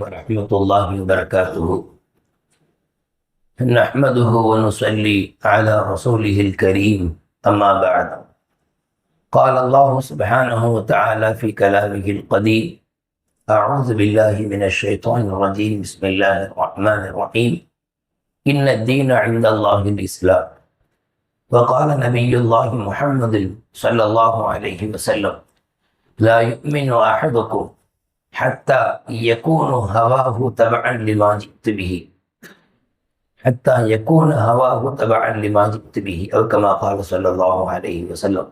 ورحمة الله وبركاته. نحمده ونصلي على رسوله الكريم. أما بعد. قال الله سبحانه وتعالى في كلامه القديم أعوذ بالله من الشيطان الرجيم. بسم الله الرحمن الرحيم. إن الدين عند الله الإسلام. وقال نبي الله محمد صلى الله عليه وسلم لا يؤمن أحدكم ஹத்தா யகூனு ஹவாஹு தபஅன் லிமா ஜித்து பிஹி ஹத்தா யகூனு ஹவாஹு தபஅன் லிமா ஜித்து பிஹி அவ் கமா கால ஸல்லல்லாஹு அலைஹி வஸல்லம்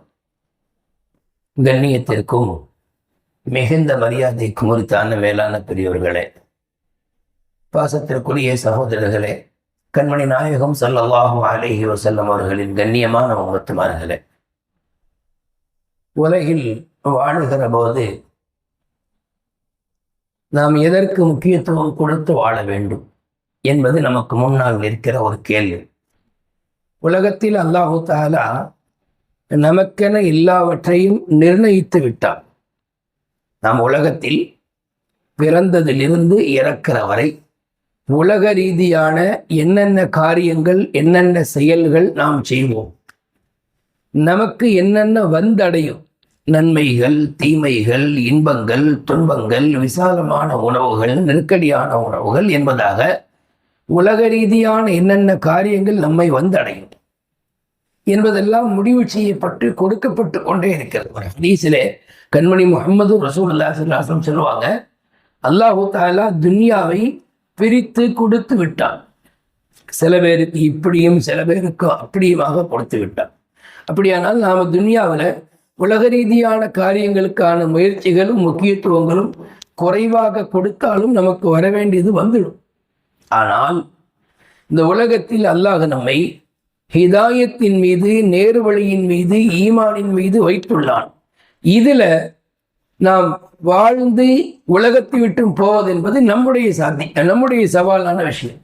கண்ணியத்திற்கும் மிகுந்த மரியாதைக்கும் உரித்தான மேலான பெரியவர்களே பாசத்திற்குரிய சகோதரர்களே கண்மணி நாயகம் சல்லல்லாஹு அலைஹி வசல்லம் அவர்களின் கண்ணியமான உமத்துமார்களே உலகில் வாழுகிற போது நாம் எதற்கு முக்கியத்துவம் கொடுத்து வாழ வேண்டும் என்பது நமக்கு முன்னால் நிற்கிற ஒரு கேள்வி. உலகத்தில் அல்லாஹு தாலா நமக்கென எல்லாவற்றையும் நிர்ணயித்து விட்டார் நாம் உலகத்தில் பிறந்ததிலிருந்து இறக்கிற வரை உலக ரீதியான என்னென்ன காரியங்கள் என்னென்ன செயல்கள் நாம் செய்வோம்? நமக்கு என்னென்ன வந்தடையும்? நன்மைகள் தீமைகள் இன்பங்கள் துன்பங்கள் விசாலமான உணவுகள் நெருக்கடியான உணவுகள் என்பதாக உலக ரீதியான என்னென்ன காரியங்கள் நம்மை வந்தடையும் என்பதெல்லாம் முடிவு செய்யப்பட்டு கொடுக்கப்பட்டு கொண்டே இருக்கிறது. ஒரு ஹதீஸிலே கண்மணி முகமது ரசூல் அல்லாஹம் சொல்லுவாங்க அல்லாஹு தாலா துன்யாவை பிரித்து கொடுத்து விட்டான். சில பேருக்கு இப்படியும் சில பேருக்கு அப்படியுமாக கொடுத்து விட்டான். அப்படியானால் நாம் துன்யாவில் உலக ரீதியான காரியங்களுக்கான முயற்சிகளும் முக்கியத்துவங்களும் குறைவாக கொடுத்தாலும் நமக்கு வர வேண்டியது வந்துடும். ஆனால் இந்த உலகத்தில் அல்லாஹ் நம்மை ஹிதாயத்தின் மீது நேரு வழியின் மீது ஈமானின் மீது வைத்துள்ளான். இதில் நாம் வாழ்ந்து உலகத்தை விட்டு போவது என்பது நம்முடைய சாதி நம்முடைய சவாலான விஷயம்.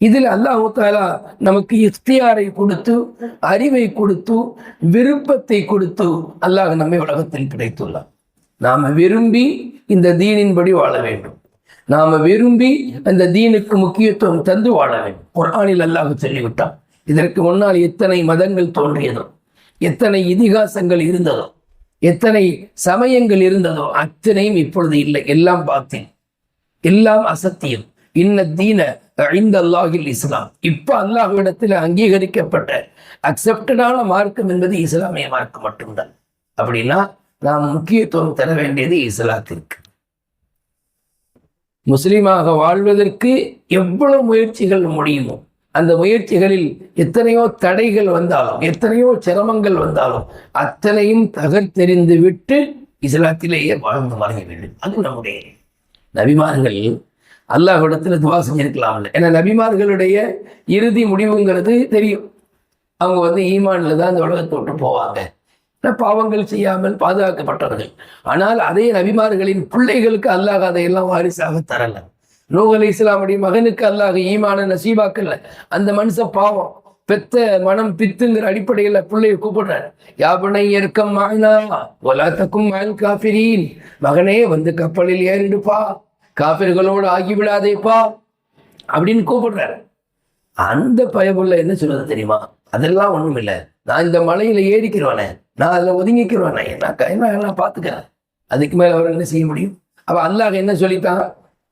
இதில் அல்லாஹு தாலா நமக்கு இஃப்தியாரை கொடுத்து அறிவை கொடுத்து விருப்பத்தை கொடுத்து அல்லாஹ் நம்மை உலகத்தில் கிடைத்துள்ளார் நாம் விரும்பி இந்த தீனின்படி வாழ வேண்டும். நாம் விரும்பி அந்த தீனுக்கு முக்கியத்துவம் தந்து வாழ வேண்டும். குரானில் அல்லாஹ் சொல்லிவிட்டான் இதற்கு முன்னால் எத்தனை மதங்கள் தோன்றியதோ எத்தனை இதிகாசங்கள் இருந்ததோ எத்தனை சமயங்கள் இருந்ததோ அத்தனையும் இப்பொழுது இல்லை. எல்லாம் பார்த்தேன் எல்லாம் அசத்தியம். இன்ன தீன இந்த அல்லாஹில் இஸ்லாம் இப்ப அல்லாஹ்விடத்தில் அங்கீகரிக்கப்பட்ட அக்செப்டடான மார்க்கம் என்பது இஸ்லாமிய மார்க்கம் மட்டும்தான் அப்படின்னா நாம் முக்கியத்துவம் தர வேண்டியது இஸ்லாத்திற்கு முஸ்லீமாக வாழ்வதற்கு எவ்வளவு முயற்சிகள் முடியுமோ அந்த முயற்சிகளில் எத்தனையோ தடைகள் வந்தாலும் எத்தனையோ சிரமங்கள் வந்தாலும் அத்தனையும் தகர்த்தெறிந்து விட்டு இஸ்லாத்திலேயே வாழ்ந்து மறைய வேண்டும் அது நம்முடைய நபிமார்கள் அல்லாஹிடத்தில் துவா செஞ்சிருக்கலாம்ல ஏன்னா நபிமார்களுடைய இறுதி முடிவுங்கிறது தெரியும். அவங்க வந்து ஈமான்ல தான் அந்த உலகத்தை விட்டு போவாங்க. பாவங்கள் செய்யாமல் பாதுகாக்கப்பட்டவர்கள். ஆனால் அதே நபிமார்களின் பிள்ளைகளுக்கு அல்லாஹ் அதையெல்லாம் வாரிசாக தரல. நூ அலி இஸ்லாமுடைய மகனுக்கு அல்லாஹ் ஈமான நசீபாக்கல்ல அந்த மனுஷ பாவம். பெத்த மனம் பித்துங்கிற அடிப்படையில் பிள்ளைய கூப்பிடுறாரு. யாபனை ஏற்கம் மாயினா ஒலாத்தக்கும் மயல் காபிரீன் மகனே வந்து கப்பலில் ஏறிடுப்பா. காபிர்களோடு ஆகிவிடாதேப்பா அப்படின்னு கூப்பிடுறாரு. அந்த பயமுள்ள என்ன சொல்வது தெரியுமா? அதெல்லாம் ஒன்றும் இல்லை. நான் இந்த மலையில் ஏறிக்கிறவனே நான் அதில் ஒதுங்கிக்கிறவனே என்ன என்ன எல்லாம் பார்த்துக்கிறேன் அதுக்கு மேலே அவர் என்ன செய்ய முடியும்? அப்போ அல்லாஹ் என்ன சொல்லித்தான்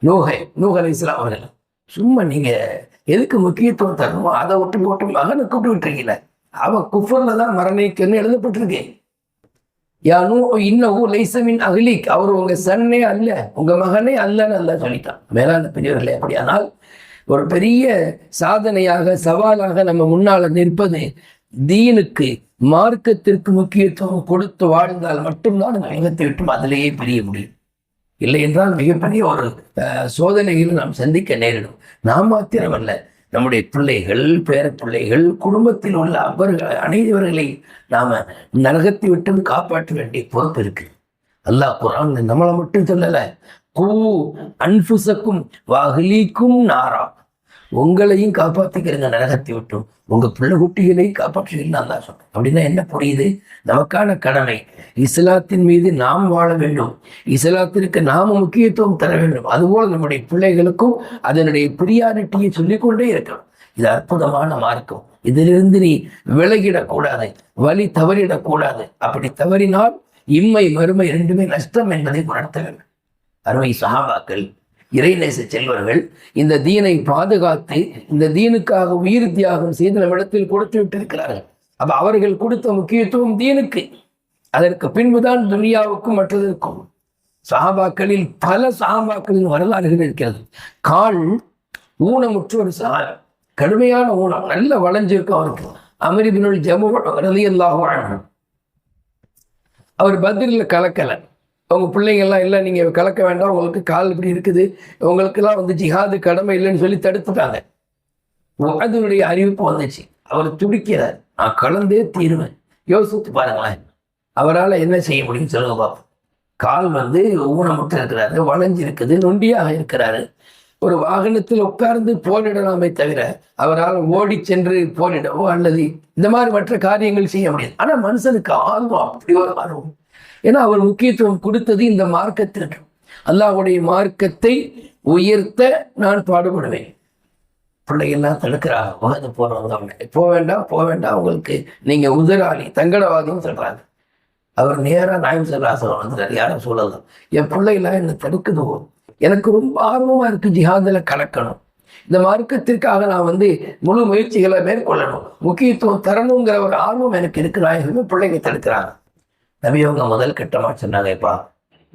நூகை நூக அலி இஸ்லாம் அவர்கள் சும்மா நீங்கள் எதுக்கு முக்கியத்துவம் தரணுமோ அதை விட்டு போட்டு மகனை கூப்பிட்டு விட்டுருக்கீங்கள அவன் குஃபரில் தான் மரணிக்கன்னு எழுதப்பட்டிருக்கேன் யானு இன்னும் லைசமின் அகிலிக் அவர் உங்க சன்னே அல்ல உங்க மகனே அல்லன்னு அல்ல சொல்லிட்டான். மேலான பெரியவர்களே அப்படியானால் ஒரு பெரிய சாதனையாக சவாலாக நம்ம முன்னால் நிற்பது தீனுக்கு மார்க்கத்திற்கு முக்கியத்துவம் கொடுத்து வாழ்ந்தால் மட்டும்தான் உலகத்தை விட்டும் அதிலேயே பிரிய முடியும். இல்லை என்றால் மிகப்பெரிய ஒரு சோதனைகளை நாம் சந்திக்க நேரிடும். நாம் மாத்திரமல்ல நம்முடைய பிள்ளைகள் பேர பிள்ளைகள் குடும்பத்தில் உள்ள அவர்கள் அனைவர்களை நாம நரகத்தை விட்டு காப்பாற்ற வேண்டிய பொறுப்பு இருக்கு. அல்லாஹ் குரான் நம்மளை மட்டும் சொல்லலை. கூ அன்புசக்கும் வாகலிக்கும் நாரா. உங்களையும் காப்பாத்திக்கிறங்க நரகத்தை விட்டும் உங்க பிள்ளை குட்டிகளையும் காப்பாற்றுவீர்கள் தான் சொன்னேன் அப்படின்னா என்ன புரியுது? நமக்கான கடமை. இஸ்லாத்தின் மீது நாம் வாழ வேண்டும். இஸ்லாத்திற்கு நாம முக்கியத்துவம் தர வேண்டும். அதுபோல் நம்முடைய பிள்ளைகளுக்கும் அதனுடைய பிரியாரிட்டியை சொல்லிக்கொண்டே இருக்கணும் இது அற்புதமான மார்க்கம். இதிலிருந்து நீ விலகிடக்கூடாது. வழி தவறிடக்கூடாது. அப்படி தவறினால் இம்மை மறுமை ரெண்டுமே நஷ்டம் என்பதை உணர்த்த வேண்டும். அருமை சகாபாக்கள் இறைநேச செல்வர்கள் இந்த தீனை பாதுகாத்து இந்த தீனுக்காக உயிர் தியாகம் செய்து நம்மிடத்தில் கொடுத்து விட்டிருக்கிறார்கள். அப்ப அவர்கள் கொடுத்த முக்கியத்துவம் தீனுக்கு. அதற்கு பின்புதான் துனியாவுக்கும் மற்றதற்கும் சஹாபாக்களில் பல சஹாபாக்களின் வரலாறுகள் இருக்கிறது. கால் ஊனமுற்ற ஒரு சஹா கடுமையான ஊனம் நல்ல வளைஞ்சிருக்கும் அவருக்கு. அமரிபினுள் ஜமு ரலியல்லாஹு அவர் பதிலில் கலக்கலை. அவங்க பிள்ளைங்கள்லாம் இல்லை நீங்கள் கலக்க வேண்டாம் உங்களுக்கு கால் இப்படி இருக்குது. உங்களுக்கெல்லாம் வந்து ஜிஹாது கடமை இல்லைன்னு சொல்லி தடுத்துட்டாங்க. அதனுடைய அறிவிப்பு வந்துச்சு. அவர் துடிக்கிறார். நான் கலந்தே தீருவேன். யோசித்து பாருங்களேன். அவரால் என்ன செய்ய முடியும் சொல்லுங்க பார்ப்போம் கால் வந்து ஊனமுட்டு இருக்கிறாரு வளைஞ்சிருக்குது நொண்டியாக இருக்கிறாரு. ஒரு வாகனத்தில் உட்கார்ந்து போரிடலாமே தவிர அவரால் ஓடி சென்று போரிடவோ அல்லது இந்த மாதிரி மற்ற காரியங்கள் செய்ய முடியாது. ஆனால் மனுஷனுக்கு ஆர்வம் அப்படி ஒரு ஆர்வம். ஏன்னா அவர் முக்கியத்துவம் கொடுத்தது இந்த மார்க்கத்திற்கு. அல்லாஹுடைய மார்க்கத்தை உயர்த்த நான் பாடுபடுவேன். பிள்ளைகள்லாம் தடுக்கிறா வாது போறவங்க அவங்க போக வேண்டாம் போக வேண்டாம் உங்களுக்கு நீங்க உதிராளி தங்கடவாதின்னு சொல்றாங்க. அவர் நேரா நாயம் சல்லாசனம் வந்துட்டார் யாரும் சொல்லலாம் என் பிள்ளைகளாம் என்னை தடுக்குதோ? எனக்கு ரொம்ப ஆர்வமா இருக்கு ஜிஹாதில் கலக்கணும். இந்த மார்க்கத்திற்காக நான் வந்து முழு முயற்சிகளை மேற்கொள்ளணும். முக்கியத்துவம் தரணுங்கிற ஒரு ஆர்வம் எனக்கு இருக்கு நாயகமே பிள்ளைங்க தடுக்கிறாங்க. நபியவங்க முதல் கட்டமா சொன்னாங்கப்பா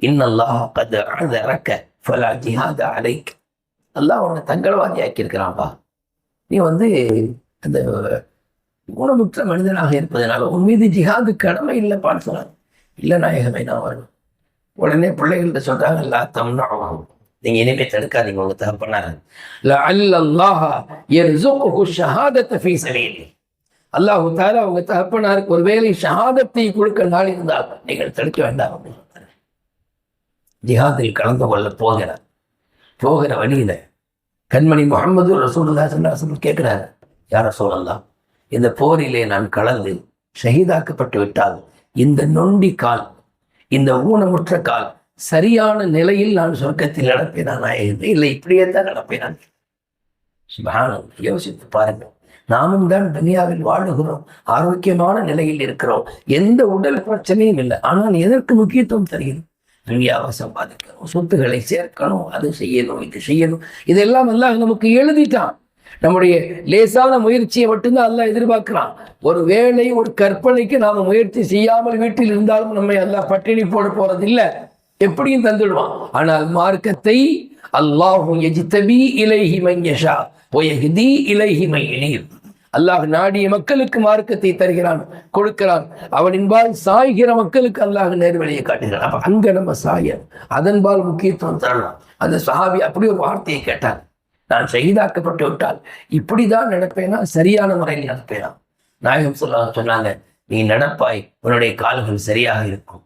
இன்னல்லாஹ் கது இறக்க ஃபலா ஜிஹாத அலைக். அல்லாஹ் உன்னை தங்களவாதி ஆக்கியிருக்கிறான்ப்பா நீ வந்து அந்த ஊனமுற்ற மனிதனாக இருப்பதனால உன் மீது ஜிஹாது கடமை இல்லைப்பான்னு சொன்னாங்க. இல்லை நாயகமே நான் வரணும். உடனே பிள்ளைகள்கிட்ட சொல்கிறாங்க அல்லா தம்னா நீங்க இனிமே தடுக்காதீங்க உங்க தகப்பனாரு. என் யர்சுகுஹு ஷஹாதத்தை ஃபீஸ் சபீலி. அல்லாஹ் தாலா அவங்க தகப்பனாருக்கு ஒருவேளை ஷஹாதத்தை கொடுக்க நாள் இருந்தால் நீங்கள் தடுக்க வேண்டாம் அப்படின்னு ஜிஹாதில் கலந்து கொள்ள போகிறார் போகிற வழியில கண்மணி முகமது ரசூலுல்லா சல்லாசன் கேட்கிறாரு யார் ரசூலல்லாம் இந்த போரிலே நான் கலந்து ஷஹீதாக்கப்பட்டு விட்டால் இந்த நொண்டி கால் இந்த ஊனமுற்ற கால் சரியான நிலையில் நான் சொர்க்கத்தில் நடப்பேனா நான் இல்லை இப்படியே தான் நடப்பேன் யோசித்து பாருங்கள். நாமும் தான் துனியாவில் வாழுகிறோம் ஆரோக்கியமான நிலையில் இருக்கிறோம். எந்த உடல் பிரச்சனையும் இல்லை. ஆனால் எதற்கு முக்கியத்துவம் தருகிறது? துனியாவை சம்பாதிக்கணும் சொத்துக்களை சேர்க்கணும் அது செய்யணும் இது செய்யணும். இதெல்லாம் எல்லாம் நமக்கு எழுதிட்டான். நம்முடைய லேசான முயற்சியை மட்டும்தான் அல்ல எதிர்பார்க்கிறான். ஒரு வேலை ஒரு கற்பனைக்கு நாம முயற்சி செய்யாமல் வீட்டில் இருந்தாலும் நம்மை அல்லாஹ் பட்டினி போட போறது இல்லை எப்படியும் தந்துடுவான். ஆனால் மார்க்கத்தை அல்லாஹும் எஜித்தபி இலைஹி மையஷா ஒயஹிதி இலைஹி மையனீர் அல்லாஹ் நாடிய மக்களுக்கு மார்க்கத்தை தருகிறான் கொடுக்கிறான். அவனின்பால் சாய்கிற மக்களுக்கு அல்லாஹ் நேர்வழியை காட்டுகிறான். அங்க நம்ம சாய அதன்பால் முக்கியத்துவம் தரலாம். அந்த சஹாபி அப்படி ஒரு வார்த்தையை கேட்டார் நான் செய்தாக்கப்பட்டு விட்டால் இப்படிதான் நடப்பேனா? சரியான முறையில் நடப்பேனா? நாயகம் சொல்ல சொன்னாங்க நீ நடப்பாய் உன்னுடைய கால்கள் சரியாக இருக்கும்.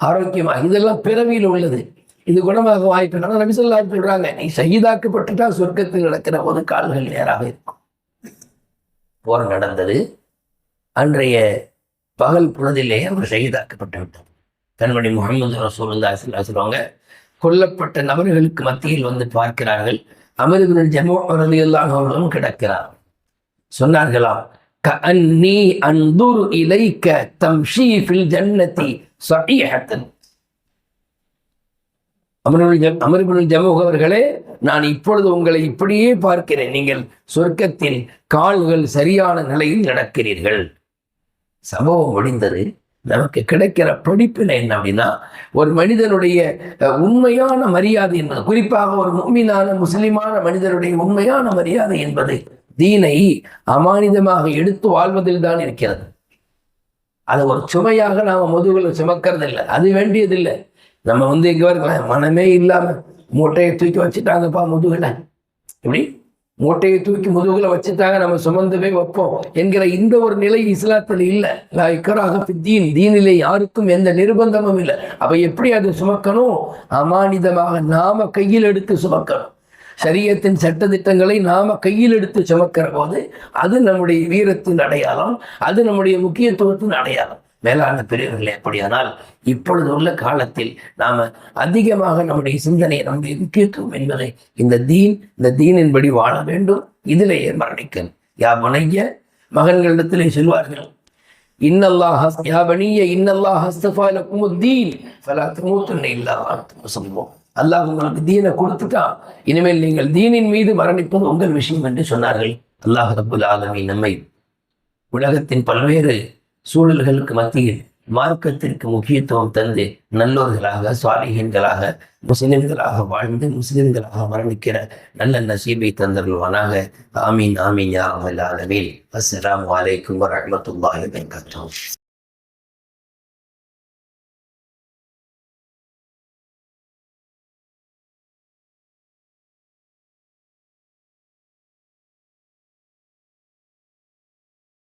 ஆரோக்கியமாக இதெல்லாம் பிறவியில் உள்ளது. இது குணமாக வாய்ப்பு. ஆனால் நபி சொல்லா சொல்றாங்க நீ ஷஹீதாக்கப்பட்டுட்டா சொர்க்கத்தில் நடக்கிற ஒரு கால்கள் நேராக இருக்கும். போர் நடந்தது. அன்றைய பகல் பொழுதிலே அவர் செய்தாக்கப்பட்டு விட்டார் கண்மணி முகமது ரசூலுல்லா சொல்லுவாங்க கொல்லப்பட்ட நபர்களுக்கு மத்தியில் வந்து பார்க்கிறார்கள். அமருபின் ஜமோ ரலியல்லாஹு அவர்களும் கிடக்கிறார். சொன்னார்களாம் கஅன்னி அன்துரு இலைக்க தம்ஷி ஃபில் ஜன்னதி ஸஹீஹத்தன் அமருல் அமருபின் அவர்களே நான் இப்பொழுது உங்களை இப்படியே பார்க்கிறேன். நீங்கள் சொர்க்கத்தில் கால்கள் சரியான நிலையில் நடக்கிறீர்கள். சம்பவம் முடிந்தது. நமக்கு கிடைக்கிற படிப்பில் என்ன அப்படின்னா ஒரு மனிதனுடைய அஹ், உண்மையான மரியாதை என்பது குறிப்பாக ஒரு முக்மீனான முஸ்லிமான மனிதனுடைய உண்மையான மரியாதை என்பது தீனை அமானிதமாக எடுத்து வாழ்வதில் தான் இருக்கிறது. அதை ஒரு சுமையாக நாம முதுகில் சுமக்கிறது இல்லை அது வேண்டியதில்லை. நம்ம வந்து எங்கே இருக்கலாம் மனமே இல்லாமல் மூட்டையை தூக்கி வச்சுட்டாங்கப்பா முதுகில். இப்படி மூட்டையை தூக்கி முதுகில் வச்சுட்டாங்க நம்ம சுமந்து போய் வைப்போம் என்கிற இந்த ஒரு நிலை இஸ்லாத்தில் இல்லை. லா இக்கராக ஃபி தீன். தீனிலே யாருக்கும் எந்த நிர்பந்தமும் இல்லை. அப்போ எப்படி அதை சுமக்கணும்? அமானிதமாக நாம கையில் எடுத்து சுமக்கணும். சரியத்தின் சட்டத்திட்டங்களை நாம கையில் எடுத்து சுமக்கிற போது அது நம்முடைய வீரத்தின் அடையாளம் அது நம்முடைய முக்கியத்துவத்தின் அடையாளம். மேலான பெரியவர்களே அப்படியானால் இப்பொழுது உள்ள காலத்தில் நாம அதிகமாக நம்முடைய சிந்தனை நம்முடைய முக்கியத்துவம் என்பதை இந்த தீன் இந்த தீனின்படி வாழ வேண்டும். இதிலேயே மரணிக்க யா முனைய மகன்களிடத்திலே சொல்வார்கள் இன்னல்லாஹ் யா பனிய இன்னல்லாஹ் ஹஸ்தஃபா லக்கும் தீன் ஃபலா தமூத்துன்ன இல்லா அல்லாஹ் உங்களுக்கு தீனை கொடுத்துட்டான். இனிமேல் நீங்கள் தீனின் மீது மரணிப்பது உங்கள் விஷயம் என்று சொன்னார்கள். அல்லாஹ் ரபுல் ஆலமி நம்மை உலகத்தின் பல்வேறு சூழல்களுக்கு மத்தியில் மார்க்கத்திற்கு முக்கியத்துவம் தந்து நல்லோர்களாக சுவாலிகன்களாக முஸ்லிம்களாக வாழ்ந்து முஸ்லிம்களாக மரணிக்கிற நல்ல நசீபை தந்தருள்வானாக. ஆமீன் ஆமீன் யா அமல் ஆலமீன். அஸ்ஸலாமு அலைக்கும் வபரகாத்துஹு